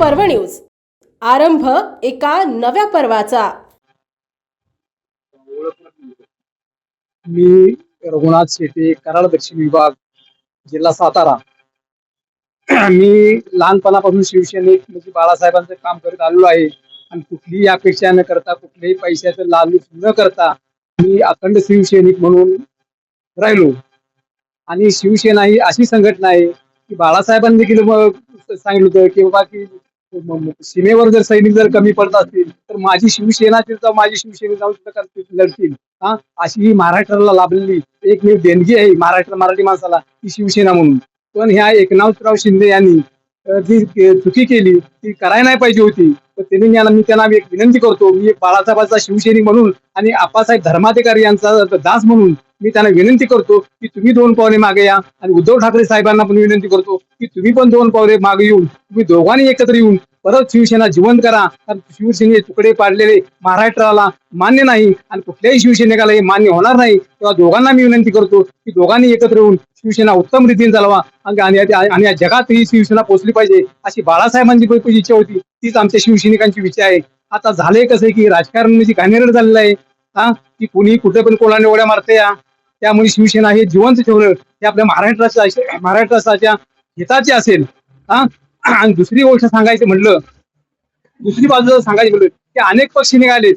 पर्व न्यूज. आरंभ एका नव्या पर्वाचा. मी रघुनाथ शेटे कराड दक्षिण विभाग जिल्हा सातारा. मी लहानपणापासून शिवसेनेत म्हणजे बाळासाहेबांचं काम करत आलेलो आहे. आणि कुठलीही अपेक्षा न करता कुठल्याही पैशाचं लालूच न करता मी अखंड शिवसैनिक म्हणून राहिलो. आणि शिवसेना ही अशी संघटना आहे की बाळासाहेबांनी देखील सांगितलं होतं की बाबा की सीमेवर जर सैनिक जर कमी पडत असतील तर माझी शिवसेना तिथं माझी शिवसेना जाऊन तिथं लढतील. हा? अशी ही महाराष्ट्राला लाभलेली एकमेव देणगी आहे महाराष्ट्र मराठी माणसाला ती शिवसेना म्हणून. पण ह्या एकनाथराव शिंदे यांनी जी चुकी केली ती करायला नाही पाहिजे होती. तर त्यांनी यांना- मी त्यांना एक विनंती करतो मी बाळासाहेबांचा शिवसैनिक म्हणून आणि आप्पासाहेब धर्माधिकारी यांचा दास म्हणून मी त्यांना विनंती करतो की तुम्ही दोन पावले मागे या. आणि उद्धव ठाकरे साहेबांना पण विनंती करतो की तुम्ही पण दोन पावले मागे येऊन तुम्ही दोघांनी एकत्र येऊन परत शिवसेना जिवंत करा. कारण शिवसेने तुकडे पाडलेले महाराष्ट्राला मान्य नाही आणि कुठल्याही शिवसेनेकाला हे मान्य होणार नाही. तेव्हा दोघांना मी विनंती करतो की दोघांनी एकत्र येऊन शिवसेना उत्तम रीतीने चालवा आणि आणि- आणि या जगात ही शिवसेना पोचली पाहिजे अशी बाळासाहेबांची इच्छा होती. तीच आमच्या शिवसैनिकांची इच्छा आहे. आता झालंय कसं आहे की राजकारण म्हणजे घाणेरड झालेलं आहे हा? की कुणी कुठे पण कोणाने उड्या मारते या. त्यामुळे शिवसेना हे जिवंत ठेवणं हे आपल्या महाराष्ट्राच्या महाराष्ट्राच्या हिताचे असेल. हा? आणि दुसरी गोष्ट सांगायचं म्हटलं दुसरी बाजू सांगायचं म्हटलं की अनेक पक्ष निघालेत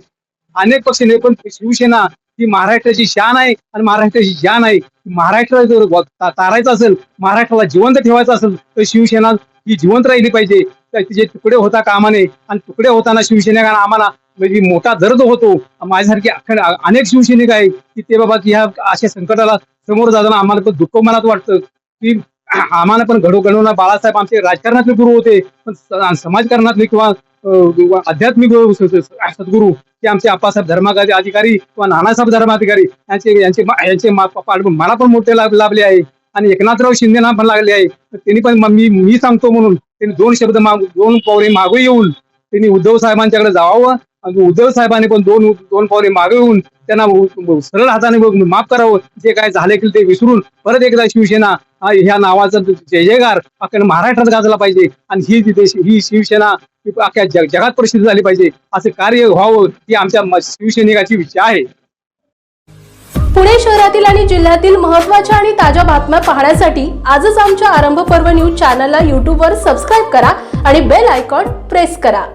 अनेक पक्ष निघाले पण शिवसेना ही महाराष्ट्राची शान आहे आणि महाराष्ट्राची जान आहे. महाराष्ट्राला जर तारायचं असेल महाराष्ट्राला जिवंत ठेवायचं असेल तर शिवसेना ही जिवंत राहिली पाहिजे. तिचे तुकडे होता कामाने आणि तुकडे होताना शिवसैनिकांना आम्हाला म्हणजे मोठा दर्द होतो माझ्यासारखे अखंड अनेक शिवसैनिक आहेत की ते बाबा की ह्या अशा संकटाला समोर जाताना आम्हाला पण दुःख मनात वाटतं की आम्हाला पण घडो घडवणार बाळासाहेब आमचे राजकारणातले गुरु होते पण समाजकारणातले किंवा आध्यात्मिक सद्गुरू ते आमचे आप्पासाहेब धर्माधिकारी अधिकारी किंवा नानासाहेब धर्माधिकारी यांचे यांचे यांचे मला पण मोठे लाभ लाभले आहे आणि एकनाथराव शिंदेना पण लागले आहे. त्यांनी पण मी मी सांगतो म्हणून त्यांनी दोन शब्द माग दोन पावले मागे येऊन त्यांनी उद्धव साहेबांच्याकडे जावावं उद्धव साहेबांनी पण दोन दोन पावले मागे येऊन त्यांना सरळ हाताने माफ करावं. जे काय झाले की ते विसरून परत एकदा शिवसेना ह्या नावाचा जय जयगार अख्या महाराष्ट्रात गाजला पाहिजे. आणि ही तिथे ही शिवसेना अख्ख्या जग जगात प्रसिद्ध झाली पाहिजे. असं कार्य व्हावं ही आमच्या म- शिवसैनिकाची इच्छा आहे. पुणे शहरातील आणि जिल्ह्यातील महत्त्वाच्या आणि ताज्या बातम्या पाहण्यासाठी आजच आमच्या आरंभ पर्व न्यूज चॅनलला यूट्यूबवर सबस्क्राईब करा आणि बेल आयकॉन प्रेस करा.